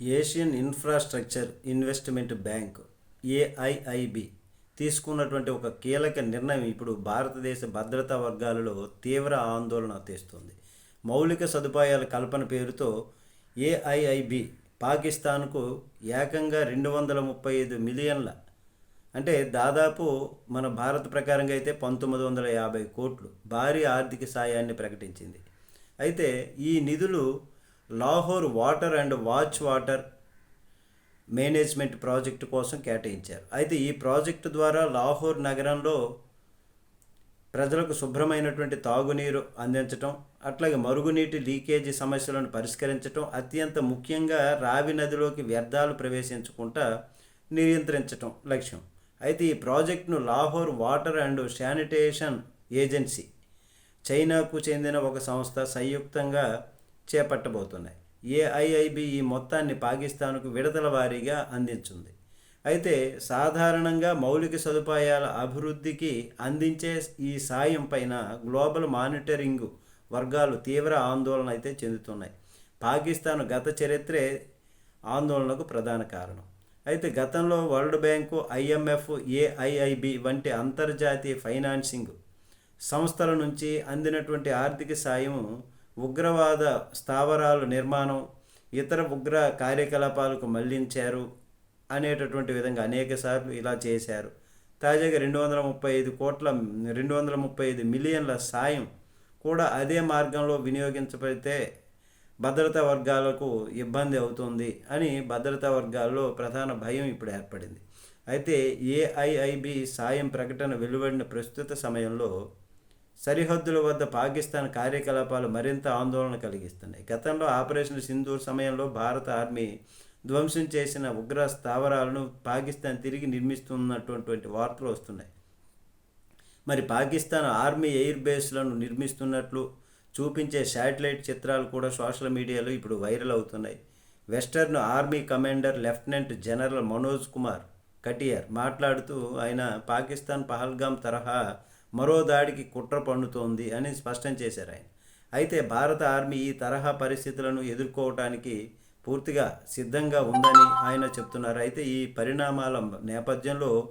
Asian infrastructure investment bank AIIB తీసుకున్నటువంటి ఒక కీలక నిర్ణయం ఇప్పుడు భారతదేశ భద్రతా వర్గాలలో తీవ్ర ఆందోళన తెస్తుంది. మౌలిక సదుపాయాల కల్పన పేరుతో ఏఐఐబి పాకిస్తాన్కు ఏకంగా రెండు వందల ముప్పై ఐదు మిలియన్ల అంటే దాదాపు మన భారత ప్రకారంగా అయితే పంతొమ్మిది వందల యాభై కోట్లు భారీ ఆర్థిక సాయాన్ని ప్రకటించింది. అయితే ఈ నిధులు Lahore water and watch water management project కోసం కేటాయించారు. అయితే ఈ ప్రాజెక్టు ద్వారా లాహోర్ నగరంలో ప్రజలకు శుభ్రమైనటువంటి తాగునీరు అందించటం అట్లాగే మరుగునీటి లీకేజీ సమస్యలను పరిష్కరించటం అత్యంత ముఖ్యంగా రావి నదిలోకి వ్యర్థాలు ప్రవేశించకుండా నియంత్రించటం లక్ష్యం. అయితే ఈ ప్రాజెక్టును Lahore water and sanitation agency చైనాకు చెందిన ఒక సంస్థ సంయుక్తంగా చేపట్టబోతున్నాయి. ఏఐఐబి ఈ మొత్తాన్ని పాకిస్తాన్కు విడతల వారీగా అందించింది. అయితే సాధారణంగా మౌలిక సదుపాయాల అభివృద్ధికి అందించే ఈ సాయం పైన గ్లోబల్ మానిటరింగ్ వర్గాలు తీవ్ర ఆందోళన అయితే చెందుతున్నాయి. పాకిస్తాన్ గత చరిత్రే ఆందోళనకు ప్రధాన కారణం. అయితే గతంలో వరల్డ్ బ్యాంకు ఐఎంఎఫ్ ఏఐఐబి వంటి అంతర్జాతీయ ఫైనాన్సింగ్ సంస్థల నుంచి అందినటువంటి ఆర్థిక సాయం ఉగ్రవాద స్థావరాల నిర్మాణం ఇతర ఉగ్ర కార్యకలాపాలకు మళ్ళించారు అనేటటువంటి విధంగా అనేక సార్లు ఇలా చేశారు. తాజాగా రెండు వందల ముప్పై ఐదు కోట్ల రెండు వందల ముప్పై ఐదు మిలియన్ల సాయం కూడా అదే మార్గంలో వినియోగించబడితే భద్రతా వర్గాలకు ఇబ్బంది అవుతుంది అని భద్రతా వర్గాల్లో ప్రధాన భయం ఇప్పుడు ఏర్పడింది. అయితే ఏఐఐబి సాయం ప్రకటన వెలువడిన ప్రస్తుత సమయంలో సరిహద్దుల వద్ద పాకిస్తాన్ కార్యకలాపాలు మరింత ఆందోళన కలిగిస్తున్నాయి. గతంలో ఆపరేషన్ సింధూర్ సమయంలో భారత ఆర్మీ ధ్వంసం చేసిన ఉగ్ర స్థావరాలను పాకిస్తాన్ తిరిగి నిర్మిస్తున్నటువంటి వార్తలు వస్తున్నాయి. మరి పాకిస్తాన్ ఆర్మీ ఎయిర్ బేస్లను నిర్మిస్తున్నట్లు చూపించే శాటిలైట్ చిత్రాలు కూడా సోషల్ మీడియాలో ఇప్పుడు వైరల్ అవుతున్నాయి. Western army commander lieutenant general Manoj Kumar Katiyar మాట్లాడుతూ ఆయన పాకిస్తాన్ పహల్గామ్ తరహా మరో దాడికి కుట్ర పన్నుతోంది అని స్పష్టం చేశారు ఆయన. అయితే భారత ఆర్మీ ఈ తరహా పరిస్థితులను ఎదుర్కోవటానికి పూర్తిగా సిద్ధంగా ఉందని ఆయన చెప్తున్నారు. అయితే ఈ పరిణామాల నేపథ్యంలో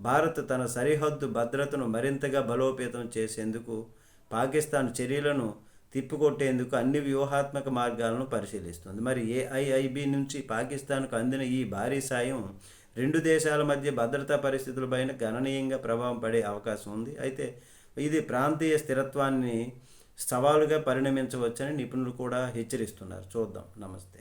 భారత్ తన సరిహద్దు భద్రతను మరింతగా బలోపేతం చేసేందుకు పాకిస్తాన్ చర్యలను తిప్పికొట్టేందుకు అన్ని వ్యూహాత్మక మార్గాలను పరిశీలిస్తుంది. మరి ఏఐఐబి నుంచి పాకిస్తాన్కు అందిన ఈ భారీ సాయం రెండు దేశాల మధ్య భద్రతా పరిస్థితులపైన గణనీయంగా ప్రభావం పడే అవకాశం ఉంది. అయితే ఇది ప్రాంతీయ స్థిరత్వాన్ని సవాలుగా పరిణమించవచ్చని నిపుణులు కూడా హెచ్చరిస్తున్నారు. చూద్దాం. నమస్తే.